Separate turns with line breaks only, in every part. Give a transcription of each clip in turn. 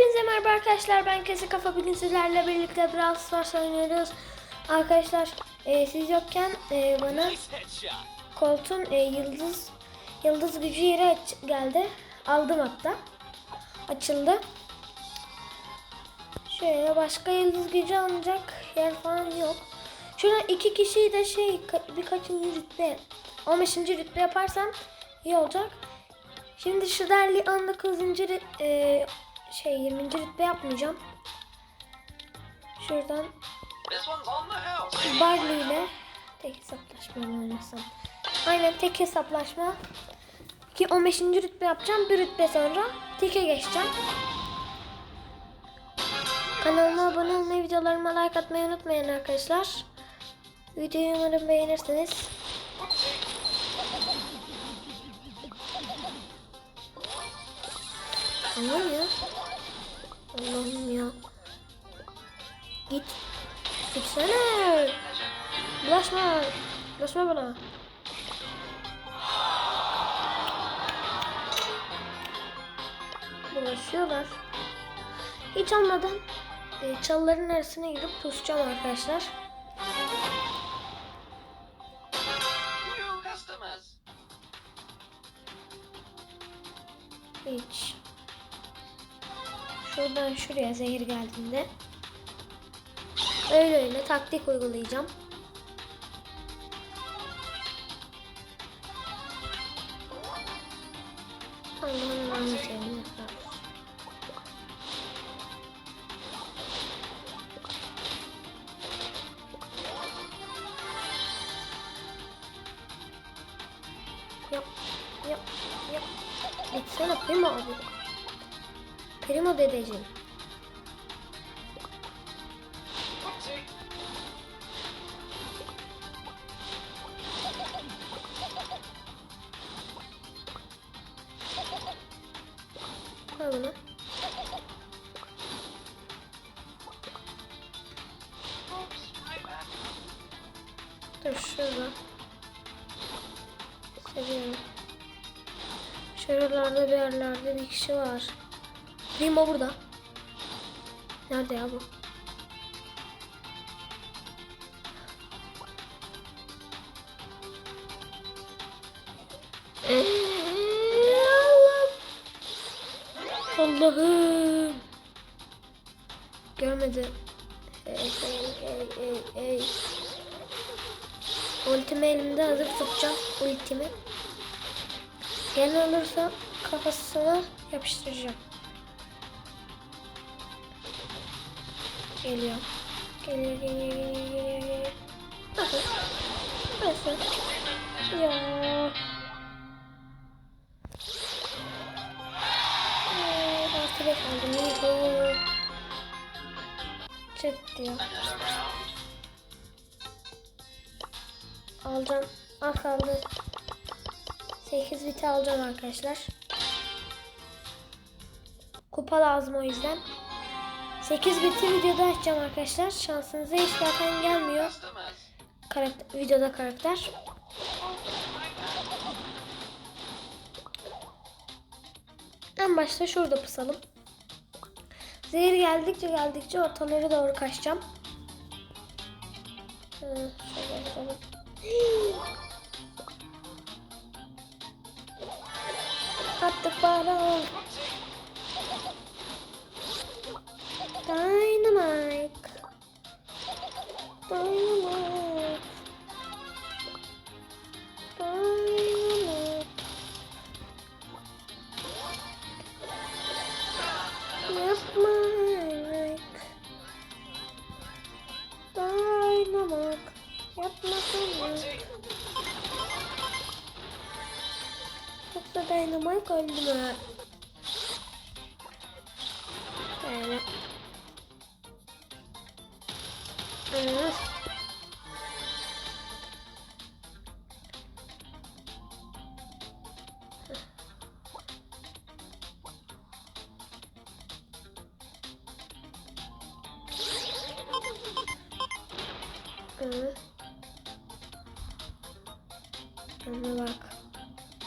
Hepinize merhaba arkadaşlar. Ben Kese Kafa bugün sizlerle birlikte Brawl Stars oynuyoruz. Arkadaşlar e, siz yokken e, bana. Colt'un e, yıldız yıldız gücü yeri aç- geldi. Aldım hatta. Açıldı. Şöyle başka yıldız gücü alınacak yer falan yok. Şuradan iki kişiyi de şey ka- birkaçıncı rütbe 15. rütbe yaparsam iyi olacak. Şimdi şu derli 19. rü- e, şey 20. rütbe yapmayacağım. Şuradan. Barley ile tek hesaplaşma oynasam? Aynen tek hesaplaşma. Ki 15. rütbe yapacağım. Bir rütbe sonra teke geçeceğim. Kanalıma abone olmayı, videolarıma like atmayı unutmayın arkadaşlar. Videoyu umarım beğenirsiniz. Ya. Allah'ım ya. Git. Gitsene. Bulaşma. Bulaşma bana. Bulaşıyorlar. Hiç almadan e, çalıların arasına girip pusacağım arkadaşlar. Şuradan şuraya zehir geldiğinde öyle öyle taktik uygulayacağım. Allah'ım anlatayım. Yap, yap, yap. Gitsene Primo abi. Primo dedeciğim. Koy bunu. Dur şurada. Seviyorum. Şuralarda bir yerlerde bir kişi var. Primo burada. Nerede ya bu? Allah'ım. Görmedi. Hey. Ultimi elimde hazır tutacağım. Ultimi. Gelen olursa kafasına yapıştıracağım. Geliyor. Geliyor geliyor geliyor geliyor geliyor. Nasıl? Nasıl? Ya. Ee, Artı beş aldım. İyi. Çık diyor. Alacağım. Ah kaldı. 8 biti alacağım arkadaşlar. Kupa lazım o yüzden. 8 biti videoda açacağım arkadaşlar. Şansınıza hiç zaten gelmiyor. Karakter, videoda karakter. En başta şurada pısalım. Zehir geldikçe geldikçe ortaları doğru kaçacağım. Attık baron. Yapma Mike. Dynamite. Yapma Mike. Yoksa Dynamite öldü mü? Yani. Hı. Önüne bak.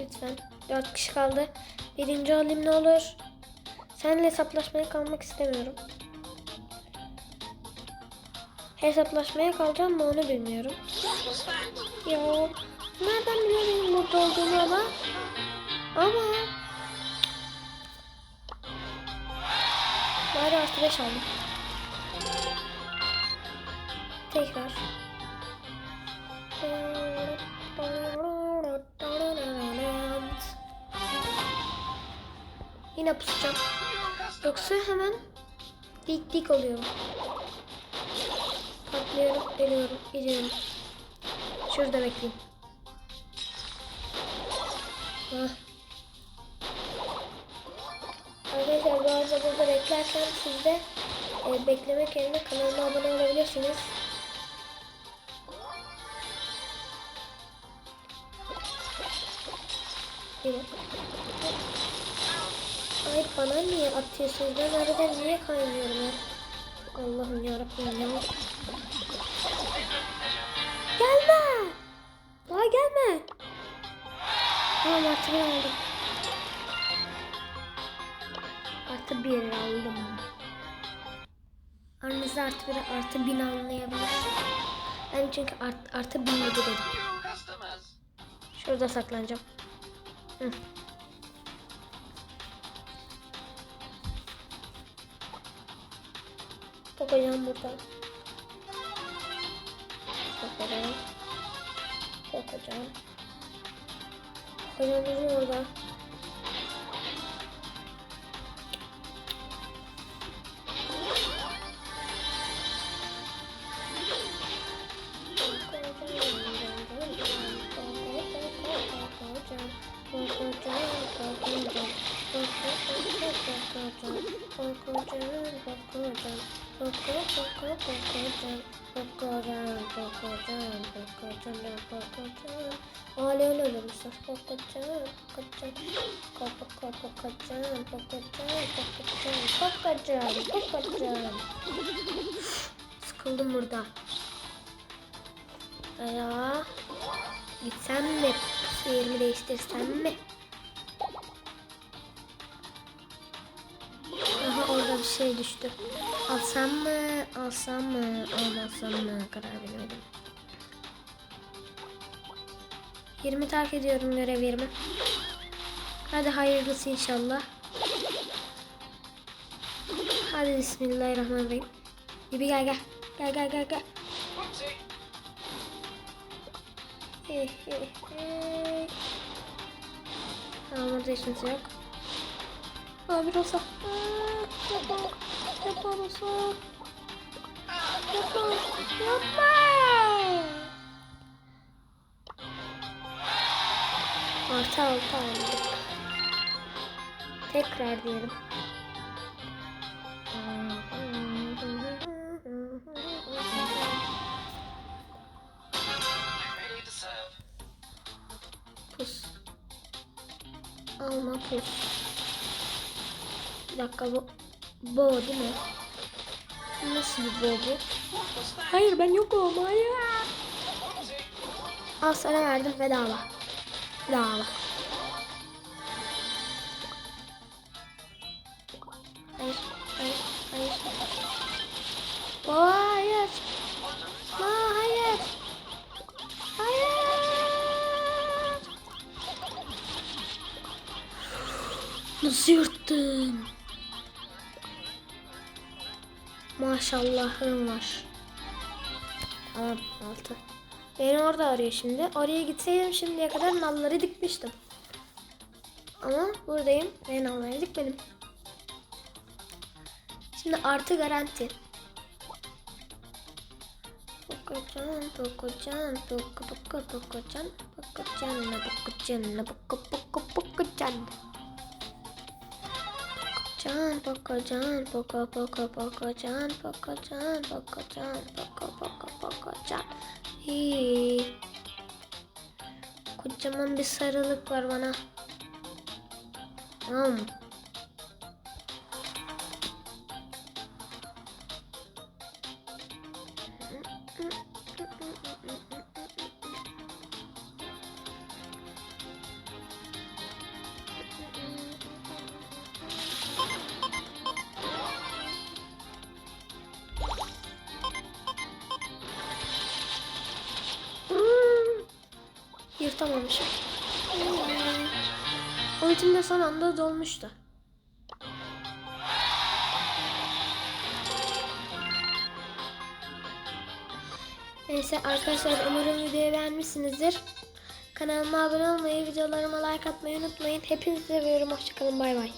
Lütfen. Dört kişi kaldı. Birinci olayım ne olur. Seninle hesaplaşmaya kalmak istemiyorum. Hesaplaşmaya kalacağım mı onu bilmiyorum. Ya nereden biliyorum burada olduğunu ama? Ama Bari artı 5 aldım. Tekrar. Yine pusacağım. Yoksa hemen dik dik oluyorum. Patlıyorum, geliyorum, gidiyorum. Şurada bekleyeyim. Hah. Arkadaşlar bu arada burada beklerken siz de e, beklemek yerine kanalıma abone olabilirsiniz. Yine. Ay bana niye atıyorsunuz? Ben arada niye kaynıyorum ya? Allah'ım yarabbim ya. Gelme! Daha gelme! Tamam artık aldım. Artı bir aldım. Aranızda artı bir artı bin anlayabilir. Ben çünkü art, artı bin yedi dedim. Şurada saklanacağım. Hı. Bakacağım burada. Bakacağım. Bakacağım. Bakacağım bizim orada. Hala öyle ölmüşler. Bakacağım, bakacağım, bakacağım, bakacağım, bakacağım, bakacağım, bakacağım. Sıkıldım burada. Ya gitsem mi? Yerimi değiştirsem mi? Şey düştü. Alsam mı? Alsam mı? Almasam mı? Karar veremedim. 20 terk ediyorum görev yerimi. Hadi hayırlısı inşallah. Hadi bismillahirrahmanirrahim. Gibi gel gel. Gel gel gel gel. Hey, hey, hey. Yok. Olsa. Aa, yapma. Yapma olsa. Yapma. Yapma. Artı altı aldık. Tekrar diyelim. Pus. Alma pus. Dakika bu. Bu değil mi? Nasıl bir bu bu? Hayır ben yokum hayır.
Whoopsie.
Al sana verdim bedava. Bedava. Hayır, hayır, hayır. Baba hayır. Aa, hayır. Hayır. Nasıl yırttın? Maşallahım var. Tamam altı. Beni orada arıyor şimdi. Oraya gitseydim şimdiye kadar nalları dikmiştim. Ama buradayım ve nalları dikmedim. Şimdi artı garanti. Pokocan, pokocan, poko poko pokocan, pokocan, pokocan, poko poko pokocan. Pokocan, pokocan, poko poko pokocan, pokocan, pokocan, poko poko pokocan. İyi. Kocaman bir sarılık var bana. Tamam. Yırtamamışım. Ultim de son anda dolmuştu. Neyse arkadaşlar umarım videoyu beğenmişsinizdir. Kanalıma abone olmayı, videolarıma like atmayı unutmayın. Hepinizi seviyorum. Hoşçakalın. Bay bay.